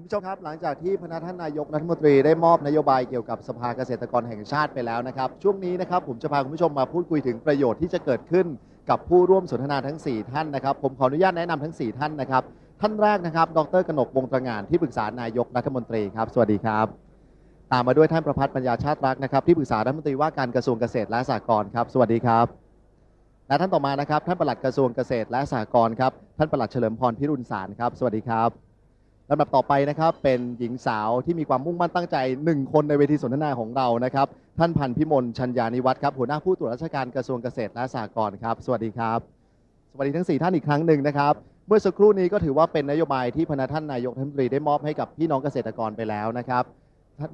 คุณผู้ชมครับหลังจากที่พนักท่านนายกรัฐมนตรีได้มอบนโยบายเกี่ยวกับสภาเกษตรกรแห่งชาติไปแล้วนะครับ ช่วงนี้นะครับผมจะพาคุณผู้ชมมาพูดคุยถึงประโยชน์ที่จะเกิดขึ้นกับผู้ร่วมสนทนาทั้ง 4 ท่านนะครับ ผมขออนุญาตแนะนำทั้ง 4 ท่านนะครับ ท่านแรกนะครับ ดรกนกวงตระงานที่ปรึกษานายกรัฐมนตรีครับ สวัสดีครับ ตามมาด้วยท่านประพัฒน์ปัญญาชาติรักนะครับที่ปรึกษารัฐมนตรีว่าการกระทรวงเกษตรและสหกรณ์ครับ สวัสดีครับและท่านต่อมานะครับท่านปลัดกระทรวงเกษตรและสหกรณ์ครับท่านปลัดเฉลิมพรพิรุณสารครับ สวัสดีครับ ลำดับต่อไปนะครับเป็นหญิงสาวที่มีความมุ่งมั่นตั้งใจหนึ่งคนในเวทีสนทนาของเรานะครับ ท่านพันพิมลชัญญานิวัฒน์ครับหัวหน้าผู้ตรวจราชการกระทรวงเกษตรและสหกรณ์ครับ สวัสดีครับ สวัสดีทั้ง 4 ท่านอีกครั้งหนึ่งนะครับ เมื่อสักครู่นี้ก็ถือว่าเป็นนโยบายที่พนักท่านนายกรัฐมนตรีได้มอบให้กับพี่น้องเกษตรกรไปแล้วนะครับ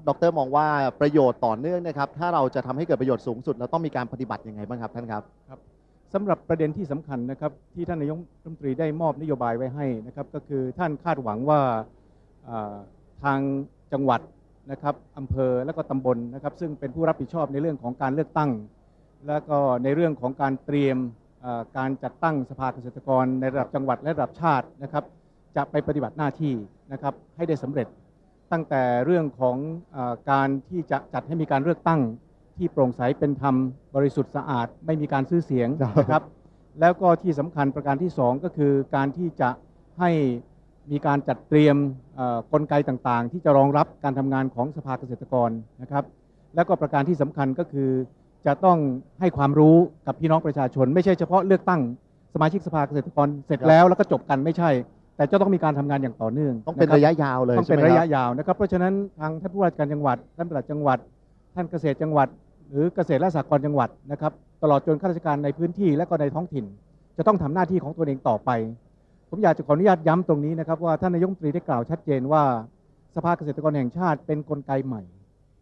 ดรมองว่าประโยชน์ต่อเนื่องนะครับ ถ้าเราจะทำให้เกิดประโยชน์สูงสุดเราต้องมีการปฏิบัติยังไงบ้างครับท่านครับ สำหรับประเด็นที่สำคัญนะครับที่ท่านนายกรัฐมนตรีได้มอบนโยบายไว้ให้นะครับก็คือท่านคาดหวังว่าทางจังหวัดนะครับอำเภอและก็ตำบลนะครับ ซึ่งเป็นผู้รับผิดชอบในเรื่องของการเลือกตั้ง และก็ในเรื่องของการเตรียมการจัดตั้งสภาเกษตรกรในระดับจังหวัดและระดับชาตินะครับ จะไปปฏิบัติหน้าที่นะครับให้ได้สำเร็จตั้งแต่เรื่องของอการที่จะจัดให้มีการเลือกตั้ง ที่โปร่งใสเป็นธรรมบริสุทธิ์สะอาด ไม่มีการซื้อเสียงครับนะครับ แล้วก็ที่สำคัญประการที่สองก็คือการที่จะให้มีการจัดเตรียมเอ่อกลไกต่างๆ ที่จะรองรับการทำงานของสภาเกษตรกรนะครับ แล้วก็ประการที่สำคัญก็คือ จะต้องให้ความรู้กับพี่น้องประชาชน ไม่ใช่เฉพาะเลือกตั้งสมาชิกสภาเกษตรกรเสร็จแล้วแล้วก็จบกันไม่ใช่ แต่จะต้องมีการทำงานอย่างต่อเนื่องต้องเป็นคบระยะยาวเลยต้องใช่เป็นไหมระคยะรับยาวนะครับเพราะฉะนั้นทางท่านผู้ว่าราชการจังหวัดท่านปลัดจังหวัด ท่านเกษตรจังหวัด หรือเกษตรและสหกรณ์จังหวัดนะครับตลอดจนข้าราชการในพื้นที่และก็ในท้องถิ่น จะต้องทำหน้าที่ของตัวเองต่อไป ผมอยากจะขออนุญาตย้ำตรงนี้นะครับว่าท่านนายกรัฐมนตรีได้กล่าวชัดเจนว่าสภาเกษตรกรแห่งชาติเป็นกลไกใหม่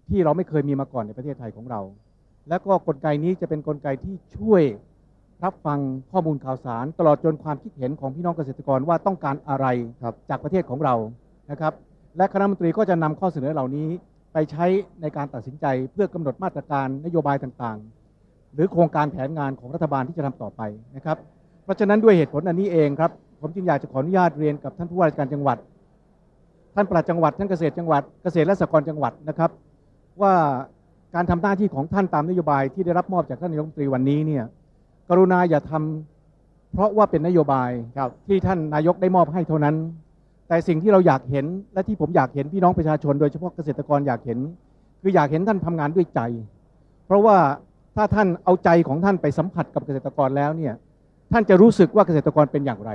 ที่เราไม่เคยมีมาก่อนในประเทศไทยของเรา และก็กลไกนี้จะเป็นกลไกที่ช่วยรับฟังข้อมูลข่าวสาร ตลอดจนความคิดเห็นของพี่น้องเกษตรกรว่าต้องการอะไรครับจากประเทศของเรานะครับและคณะรัฐมนตรีก็จะนำข้อเสนอเหล่านี้ ไปใช้ในการตัดสินใจเพื่อกำหนดมาตรการนโยบายต่างๆ หรือโครงการแผนงานของรัฐบาลที่จะทำต่อไปนะครับ เพราะฉะนั้นด้วยเหตุผลอันนี้เองครับ ผมจึงอยากจะขออนุญาตเรียนกับท่านผู้ว่าราชการจังหวัด ท่านปลัดจังหวัด ท่านเกษตรจังหวัด เกษตรและสหกรณ์จังหวัดนะครับ ว่าการทำหน้าที่ของท่านตามนโยบายที่ได้รับมอบจากท่านนายกรัฐมนตรีวันนี้เนี่ยกรุณาอย่าทำเพราะว่าเป็นนโยบายครับที่ท่านนายกได้มอบให้เท่านั้น แต่สิ่งที่เราอยากเห็นและที่ผมอยากเห็นพี่น้องประชาชน โดยเฉพาะเกษตรกรอยากเห็น คืออยากเห็นท่านทำงานด้วยใจ เพราะว่าถ้าท่านเอาใจของท่านไปสัมผัสกับเกษตรกรแล้วเนี่ยท่านจะรู้สึกว่าเกษตรกรเป็นอย่างไร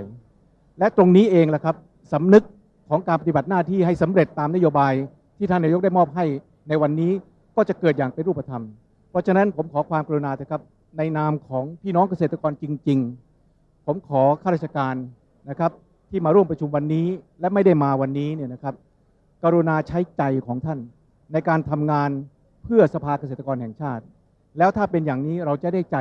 และตรงนี้เองแหละครับสำนึกของการปฏิบัติหน้าที่ให้สำเร็จตามนโยบายที่ท่านนายกได้มอบให้ในวันนี้ก็จะเกิดอย่างเป็นรูปธรรม เพราะฉะนั้นผมขอความกรุณาเถอะครับในนามของพี่น้องเกษตรกรจริง ๆ ผมขอข้าราชการนะครับ ที่มาร่วมประชุมวันนี้และไม่ได้มาวันนี้เนี่ยนะครับ กรุณาใช้ใจของท่าน ในการทำงานเพื่อสภาเกษตรกรแห่งชาติ แล้วถ้าเป็นอย่างนี้เราจะได้ใจ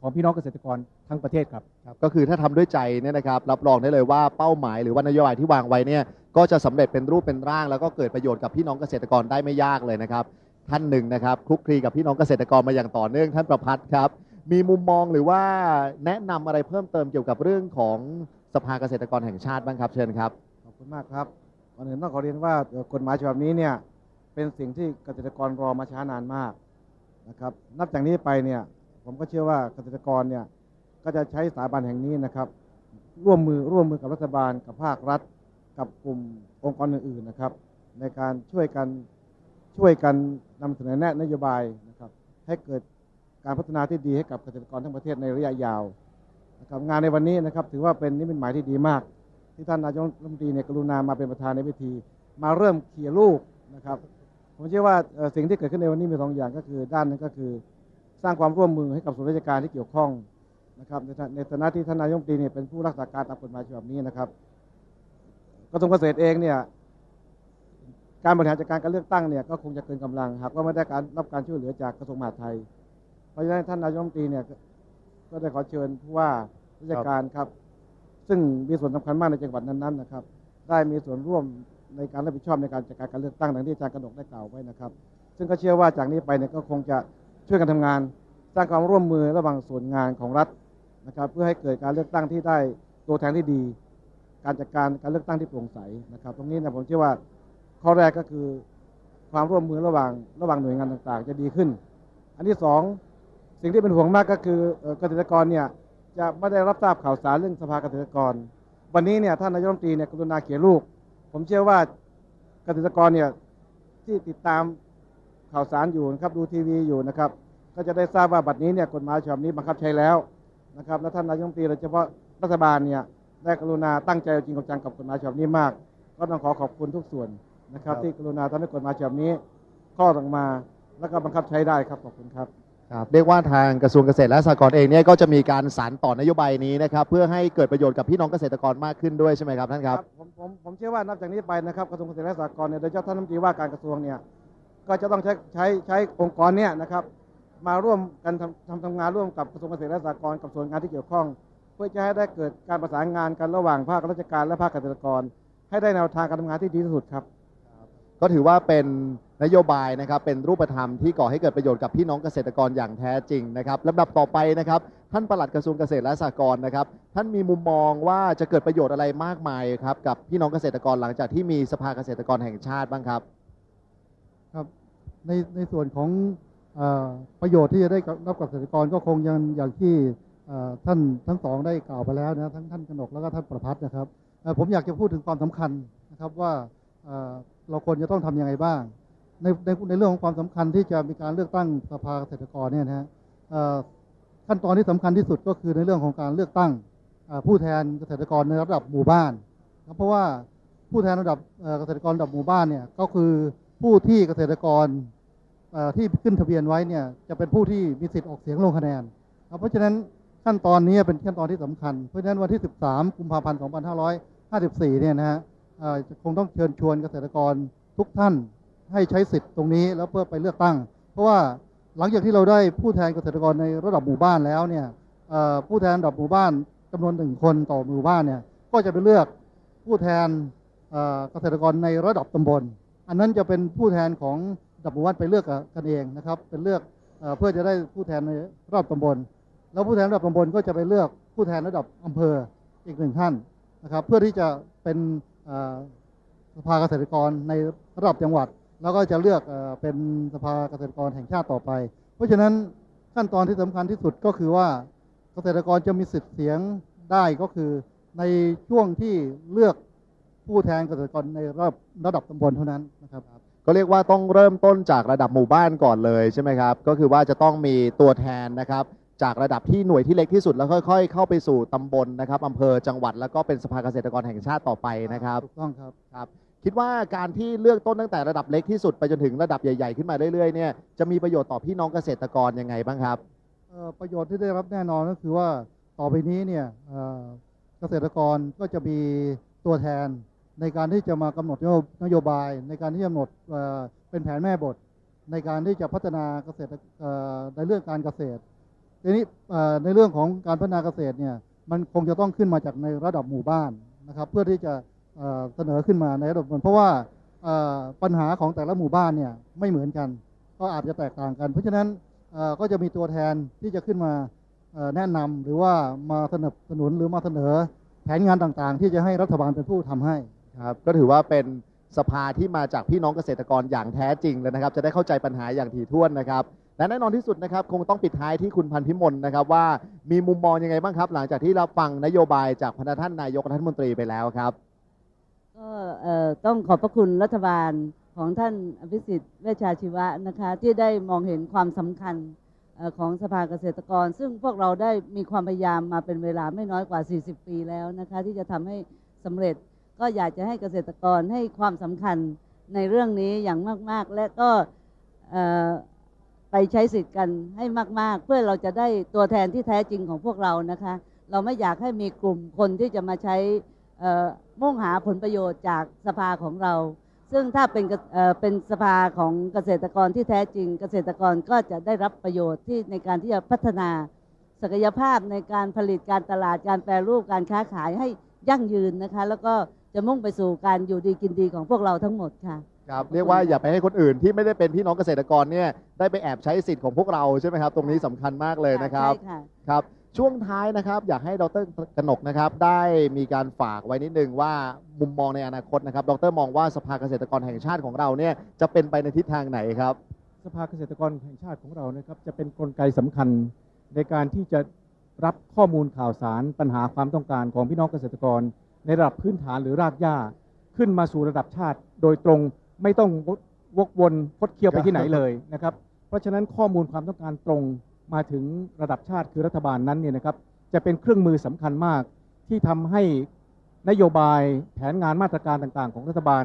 ของพี่น้องเกษตรกรทั้งประเทศครับครับก็คือถ้าทำด้วยใจเนี่ยนะครับ รับรองได้เลยว่าเป้าหมายหรือว่านโยบายที่วางไว้เนี่ยก็จะสำเร็จเป็นรูปเป็นร่าง แล้วก็เกิดประโยชน์กับพี่น้องเกษตรกรได้ไม่ยากเลยนะครับท่านหนึ่งนะครับคลุกคลีกับพี่น้องเกษตรกรมาอย่างต่อเนื่องท่านประพัฒน์ครับมีมุมมองหรือว่าแนะนำอะไรเพิ่มเติมเกี่ยวกับเรื่องของ สภาเกษตรกรแห่งชาติบ้างครับ เชิญครับ ขอบคุณมากครับก่อนอื่นต้องขอเรียนว่ากฎหมายฉบับนี้เนี่ยเป็นสิ่งที่เกษตรกรรอมาช้านานมากนะครับ นับจากนี้ไปเนี่ยผมก็เชื่อว่าเกษตรกรเนี่ยก็จะใช้สถาบันแห่งนี้นะครับ ร่วมมือร่วมมือกับรัฐบาลกับภาครัฐ กับกลุ่มองค์กรอื่นๆนะครับ ในการช่วยกันช่วยกันนำเสนอแนะนโยบายนะครับ ให้เกิดการพัฒนาที่ดีให้กับเกษตรกรทั้งประเทศในระยะยาว นะครับงานในวันนี้นะครับถือว่าเป็นนิมิตหมายที่ดีมาก ที่ท่านนายกรัฐมนตรีเนี่ยกรุณามาเป็นประธานในพิธี มาเริ่มเขี่ยลูกนะครับผมเชื่อว่าสิ่งที่เกิดขึ้นในวันนี้มีสองอย่างก็คือด้านนึงก็คือ สร้างความร่วมมือให้กับส่วนราชการที่เกี่ยวข้องนะครับในฐานฐานะที่ท่านนายกรัฐมนตรีเนี่ยเป็นผู้รักษาการตามกฎหมายฉบับนี้นะครับกระทรวงเกษตรเองเนี่ยการบริหารจัดการการเลือกตั้งเนี่ยก็คงจะเกินกำลังหากว่าไม่ได้การรับการช่วยเหลือจากกระทรวงมหาดไทย เพราะฉะนั้นท่านนายกรัฐมนตรีเนี่ย ก็ก็ได้ขอเชิญผู้ว่าราชการครับ ซึ่งมีส่วนสำคัญมากในจังหวัดนั้นๆนะครับ ได้มีส่วนร่วมในการรับผิดชอบในการจัดการการเลือกตั้งดังที่อาจารย์กนกได้กล่าวไว้นะครับ ซึ่งก็เชื่อว่าจากนี้ไปเนี่ยก็คงจะช่วยกันทำงาน สร้างความร่วมมือระหว่างส่วนงานของรัฐนะครับ เพื่อให้เกิดการเลือกตั้งที่ได้ตัวแทนที่ดี การจัดการการเลือกตั้งที่โปร่งใสนะครับ ตรงนี้เนี่ยผมเชื่อว่าข้อแรกก็คือความร่วมมือระหว่างระหว่างหน่วยงานต่างๆ จะดีขึ้น อันที่สอง สิ่งที่เป็นห่วงมากก็คือเกษตรกรเนี่ยจะไม่ได้รับทราบข่าวสารเรื่องสภาเกษตรกร วันนี้เนี่ยท่านนายกรัฐมนตรีเนี่ยกรุณาเขียนลูกผมเชื่อว่าเกษตรกรเนี่ยที่ติดตามข่าวสารอยู่นะครับดูทีวีอยู่นะครับ ก็จะได้ทราบว่าบัดนี้เนี่ยกฎหมายฉบับนี้บังคับใช้แล้วนะครับและท่านนายกรัฐมนตรีโดยเฉพาะรัฐบาลเนี่ยได้กรุณาตั้งใจจริงจังกับกฎหมายฉบับนี้มาก ก็ต้องขอขอบคุณทุกส่วนนะครับรบที่กรุณาทำให้กฎหมายฉบับนี้ข้อออกมา แล้วก็บังคับใช้ได้ครับขอบคุณครับ ครับเรียกว่าทางกระทรวงเกษตรและสหกรณ์เองเนี่ยก็จะมีการสานต่อนโยบายนี้นะครับเพื่อให้เกิดประโยชน์กับพี่น้องเกษตรกรมากขึ้นด้วยใช่ไหมครับท่านครับผมผมผมเชื่อว่านับจากนี้ไปนะครับกระทรวงเกษตรและสหกรณ์เนี่ยโดยเฉพาะท่านรัฐมนตรีว่าการกระทรวงเนี่ยก็จะต้องใช้ใช้ใช้องค์กรเนี่ยนะครับมาร่วมกันทำทำทำงานร่วมกับกระทรวงเกษตรและสหกรณ์กับส่วนงานที่เกี่ยวข้อง เพื่อจะให้ได้เกิดการประสานงานกันระหว่างภาคราชการและภาคเกษตรกร ให้ได้แนวทางการทำงานที่ดีที่สุดครับ ก็ถือว่าเป็น นโยบายนะครับเป็นรูปธรรมที่ก่อให้เกิดประโยชน์กับพี่น้องเกษตรกรอย่างแท้จริงนะครับลำดับต่อไปนะครับ ท่านปลัดกระทรวงเกษตรและสหกรณ์นะครับ ท่านมีมุมมองว่าจะเกิดประโยชน์อะไรมากมายครับกับพี่น้องเกษตรกรหลังจากที่มีสภาเกษตรกรแห่งชาติบ้างครับครับในในส่วนของอประโยชน์ที่จะได้รับกับเกษตรกรก็คงยังอย่างที่ท่านทั้งสองได้กล่าวไปแล้วนะทั้งท่านกนกแล้วก็ท่านประพัฒน์นะครับผมอยากจะพูดถึงความสำคัญนะครับว่าเอ่อเราควรจะต้องทำยังไงบ้าง ในในในเรื่องของความสำคัญที่จะมีการเลือกตั้งสภาเกษตรกรเนี่ยนะฮะขั้นตอนที่สำคัญที่สุดก็คือในเรื่องของการเลือกตั้งผู้แทนเกษตรกรในระดับหมู่บ้านเพราะว่าผู้แทนระดับเกษตรกรระดับหมู่บ้านเนี่ยก็คือผู้ที่เกษตรกรที่ขึ้นทะเบียนไว้เนี่ยจะเป็นผู้ที่มีสิทธิ์ออกเสียงลงคะแนน เพราะฉะนั้นขั้นตอนนี้เป็นขั้นตอนที่สำคัญ เพราะฉะนั้นวันที่ 13 กุมภาพันธ์ 2554 เนี่ยนะฮะคงต้องเชิญชวนเกษตรกรทุกท่าน ให้ใช้สิทธิ์ตรงนี้แล้วเพื่อไปเลือกตั้ง เพราะว่าหลังจากที่เราได้ผู้แทนเกษตรกรในระดับหมู่บ้านแล้วเนี่ยผู้แทนระดับหมู่บ้านจำนวนหนึ่งคนต่อหมู่บ้านเนี่ยก็จะไปเลือกผู้แทนเกษตรกรในระดับตำบล อันนั้นจะเป็นผู้แทนของระดับหมู่บ้านไปเลือกกันเองนะครับ เป็นเลือกเพื่อจะได้ผู้แทนในระดับตำบล แล้วผู้แทนระดับตำบลก็จะไปเลือกผู้แทนระดับอำเภออีกหนึ่งท่านนะครับ เพื่อที่จะเป็นสภาเกษตรกรในระดับจังหวัด แล้วก็จะเลือกเอ่อเป็นสภาเกษตรกรแห่งชาติต่อไป เพราะฉะนั้นขั้นตอนที่สำคัญที่สุดก็คือว่าเกษตรกรจะมีสิทธิ์เสียงได้ก็คือในช่วงที่เลือกผู้แทนเกษตรกรในระดับระดับตำบลเท่านั้นนะครับก็เรียกว่าต้องเริ่มต้นจากระดับหมู่บ้านก่อนเลยใช่ไหมครับก็คือว่าจะต้องมีตัวแทนนะครับจากระดับที่หน่วยที่เล็กที่สุดแล้วค่อย ๆ เข้าไปสู่ตำบลนะครับอำเภอจังหวัดแล้วก็เป็นสภาเกษตรกรแห่งชาติต่อไปนะครับถูกต้องครับครับ คิดว่าการที่เลือกต้นตั้งแต่ระดับเล็กที่สุดไปจนถึงระดับใหญ่ ๆ ขึ้นมาเรื่อยๆเนี่ยจะมีประโยชน์ต่อพี่น้องเกษตรกรยังไงบ้างครับเอ่อประโยชน์ที่ได้รับแน่นอนก็คือว่าต่อไปนี้เนี่ยเอ่อเกษตรกรก็จะมีตัวแทนในการที่จะมากำหนดนโยบาย ในการที่จะกำหนดเอ่อเป็นแผนแม่บท ในการที่จะพัฒนาเกษตรเอ่อในเรื่องการเกษตรทีนี้เอ่อในเรื่องของการพัฒนาเกษตรเนี่ยมันคงจะต้องขึ้นมาจากในระดับหมู่บ้านนะครับ เพื่อที่จะ เสนอขึ้นมาในระดับตำบเพราะว่าปัญหาของแต่ละหมู่บ้านเนี่ยไม่เหมือนกัน ก็อาจจะแตกต่างกัน เพราะฉะนั้นก็จะมีตัวแทนที่จะขึ้นมาแนะนำหรือว่ามาสนับสนุนหรือมาเสนอแผนงานต่างๆ ที่จะให้รัฐบาลเป็นผู้ทำให้ครับก็ถือว่าเป็นสภาที่มาจากพี่น้องเกษตรกรอย่างแท้จริงเลยนะครับ จะได้เข้าใจปัญหาอย่างถี่ถ้วนนะครับและแน่นอนที่สุดนะครับคงต้องปิดท้ายที่คุณพันพิมลนะครับว่ามีมุมมองยังไงบ้างครับ หลังจากที่เราฟังนโยบายจากพนักท่านนายกรัฐมนตรีไปแล้วครับ ก็ต้องขอบพระคุณรัฐบาลของท่านอภิสิทธิ์เวชชาชีวะนะคะที่ได้มองเห็นความสำคัญของสภาเกษตรกร ซึ่งพวกเราได้มีความพยายามมาเป็นเวลาไม่น้อยกว่า 40 ปีแล้วนะคะที่จะทำให้สำเร็จก็อยากจะให้เกษตรกรให้ความสำคัญในเรื่องนี้อย่างมาก ๆ และก็ไปใช้สิทธิ์กันให้มาก ๆ เพื่อเราจะได้ตัวแทนที่แท้จริงของพวกเรานะคะ เราไม่อยากให้มีกลุ่มคนที่จะมาใช้ มุ่งหาผลประโยชน์จากสภาของเรา ซึ่งถ้าเป็นกเอ่อเป็นสภาของเกษตรกรที่แท้จริง เกษตรกรก็จะได้รับประโยชน์ที่ในการที่จะพัฒนาศักยภาพในการผลิตการตลาดการแปรรูปการค้าขายให้ยั่งยืนนะคะ แล้วก็จะมุ่งไปสู่การอยู่ดีกินดีของพวกเราทั้งหมดค่ะครับเรียกว่าอย่าไปให้คนอื่นที่ไม่ได้เป็นพี่น้องเกษตรกรเนี่ยได้ไปแอบใช้สิทธิ์ของพวกเราใช่ไหมครับ ตรงนี้สำคัญมากเลยนะครับใช่ค่ะครับ ช่วงท้ายนะครับ อยากให้ดรกนกนะครับ ได้มีการฝากไว้นิดนึงว่ามุมมองในอนาคตนะครับ ดรมองว่าสภาเกษตรกรแห่งชาติของเราเนี่ยจะเป็นไปในทิศทางไหนครับ สภาเกษตรกรแห่งชาติของเรานะครับ จะเป็นนกลไกสำคัญในการที่จะรับข้อมูลข่าวสารปัญหาความต้องการของพี่น้องเกษตรกร ในระดับพื้นฐานหรือรากหญ้า ขึ้นมาสู่ระดับชาติ โดยตรงไม่ต้องวกวนคดเคี้ยวไปที่ไหนเลยนะครับ เพราะฉะนั้นข้อมูลความต้องการตรง มาถึงระดับชาติคือรัฐบาลนั้นเนี่ยนะครับจะเป็นเครื่องมือสำคัญมากที่ทำให้นโยบายแผนงานมาตรการต่างๆ ของรัฐบาล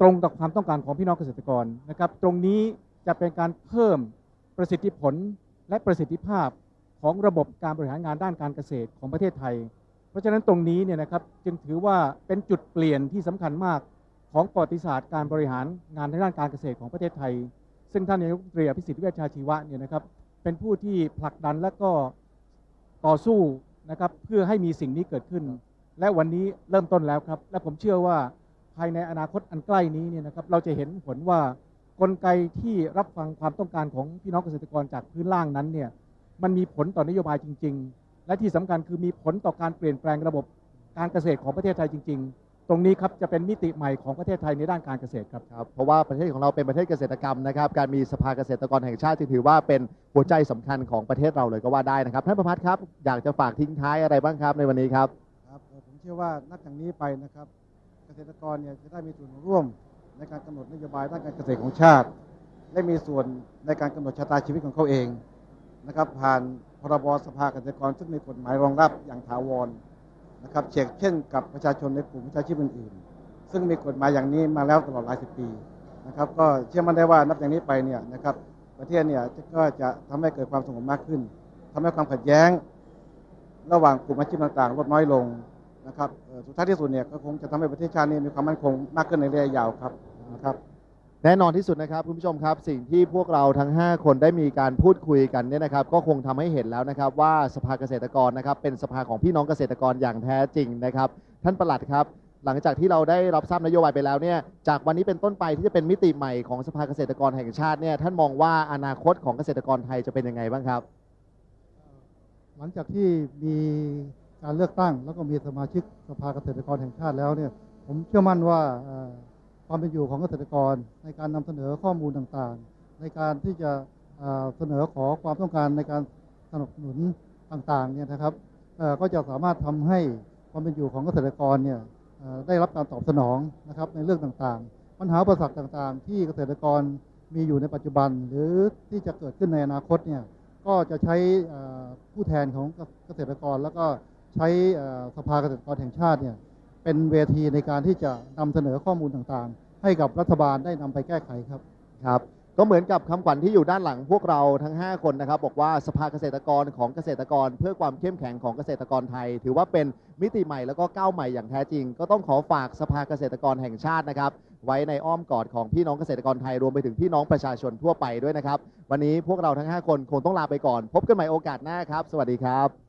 ตรงกับความต้องการของพี่น้องเกษตรกรนะครับ ตรงนี้จะเป็นการเพิ่มประสิทธิผลและประสิทธิภาพของระบบการบริหารงานด้านการเกษตรของประเทศไทย เพราะฉะนั้นตรงนี้เนี่ยนะครับจึงถือว่าเป็นจุดเปลี่ยนที่สำคัญมากของประวัติศาสตร์การบริหารงานในด้านการเกษตรของประเทศไทย ซึ่งท่านนายกรัฐมนตรีอภิสิทธิ์เวชชาชีวะเนี่ยนะครับ เป็นผู้ที่ผลักดันและก็ต่อสู้นะครับเพื่อให้มีสิ่งนี้เกิดขึ้น และวันนี้เริ่มต้นแล้วครับ และผมเชื่อว่าภายในอนาคตอันใกล้นี้เนี่ยนะครับเราจะเห็นผลว่ากลไกที่รับฟังความต้องการของพี่น้องเกษตรกรจากพื้นล่างนั้นเนี่ยมันมีผลต่อนโยบายจริง ๆ และที่สำคัญคือมีผลต่อการเปลี่ยนแปลงระบบการเกษตรของประเทศไทยจริง ๆ ตรงนี้ครับจะเป็นมิติใหม่ของประเทศไทยในด้านการเกษตรครับ ครับเพราะว่าประเทศของเราเป็นประเทศเกษตรกรรมนะครับ การมีสภาเกษตรกรแห่งชาติจึงถือว่าเป็นหัวใจสำคัญของประเทศเราเลยก็ว่าได้นะครับท่านประพัฒน์ครับอยากจะฝากทิ้งท้ายอะไรบ้างครับในวันนี้ครับ ครับเอ่อผมเชื่อว่านับจากนี้ไปนะครับ เกษตรกรเนี่ยจะได้มีส่วนร่วมในการกำหนดนโยบายด้านการเกษตรของชาติ และมีส่วนในการกำหนดชะตาชีวิตของเขาเองนะครับ ผ่านพรบสภาเกษตรกรซึ่งมีกฎหมายรองรับอย่างถาวร นะครับเช่นเช่นกับประชาชนในกลุ่มวิชาชีพอื่นๆ ซึ่งมีกฎหมายอย่างนี้มาแล้วตลอดหลายสิบปีนะครับก็เชื่อมั่นได้ว่านับจากนี้ไปเนี่ยนะครับประเทศเนี่ยก็จะทำให้เกิดความสงบมากขึ้นทำให้ความขัดแย้ง ระหว่างกลุ่มอาชีพต่างๆ ลดน้อยลงนะครับสุดท้ายที่สุดเนี่ยก็คงจะทำให้ประเทศชาตินี้มีความมั่นคงมากขึ้นในระยะยาวครับนะครับ แน่นอนที่สุดนะครับคุณผู้ชมครับสิ่งที่พวกเราทั้ง 5 คนได้มีการพูดคุยกันเนี่ยนะครับ ก็คงทำให้เห็นแล้วนะครับ ว่าสภาเกษตรกรนะครับ เป็นสภาของพี่น้องเกษตรกรอย่างแท้จริงนะครับ ท่านประหลัดครับ หลังจากที่เราได้รับทราบนโยบายไปแล้วเนี่ยจากวันนี้เป็นต้นไปที่จะเป็นมิติใหม่ของสภาเกษตรกรแห่งชาติเนี่ยท่านมองว่าอนาคตของเกษตรกรไทยจะเป็นยังไงบ้างครับ หลังจากที่มีการเลือกตั้งแล้วก็มีสมาชิกสภาเกษตรกรแห่งชาติแล้วเนี่ยผมเชื่อมั่นว่า ความเป็นอยู่ของเกษตรกร ในการนำเสนอข้อมูลต่างๆ ในการที่จะเสนอขอความต้องการในการสนับสนุนต่างๆเนี่ยนะครับก็จะสามารถทำให้ความเป็นอยู่ของเกษตรกรเนี่ยได้รับการตอบสนองนะครับในเรื่องต่างๆ ปัญหาอุปสรรคต่างๆ ที่เกษตรกรมีอยู่ในปัจจุบัน หรือที่จะเกิดขึ้นในอนาคตเนี่ยก็จะใช้ผู้แทนของเกษตรกร แล้วก็ใช้สภาเกษตรกรแห่งชาติเนี่ย เป็นเวทีในการที่จะนำเสนอข้อมูลต่างๆ ให้กับรัฐบาลได้นำไปแก้ไขครับครับ ก็เหมือนกับคำขวัญที่อยู่ด้านหลังพวกเราทั้ง 5 คนนะครับ บอกว่าสภาเกษตรกรของเกษตรกร เพื่อความเข้มแข็งของเกษตรกรไทย ถือว่าเป็นมิติใหม่แล้วก็ก้าวใหม่อย่างแท้จริง ก็ต้องขอฝากสภาเกษตรกรแห่งชาตินะครับ ไว้ในอ้อมกอดของพี่น้องเกษตรกรไทยรวมไปถึงพี่น้องประชาชนทั่วไปด้วยนะครับ วันนี้พวกเราทั้ง 5 คนคงต้องลาไปก่อน พบกันใหม่โอกาสหน้าครับ สวัสดีครับ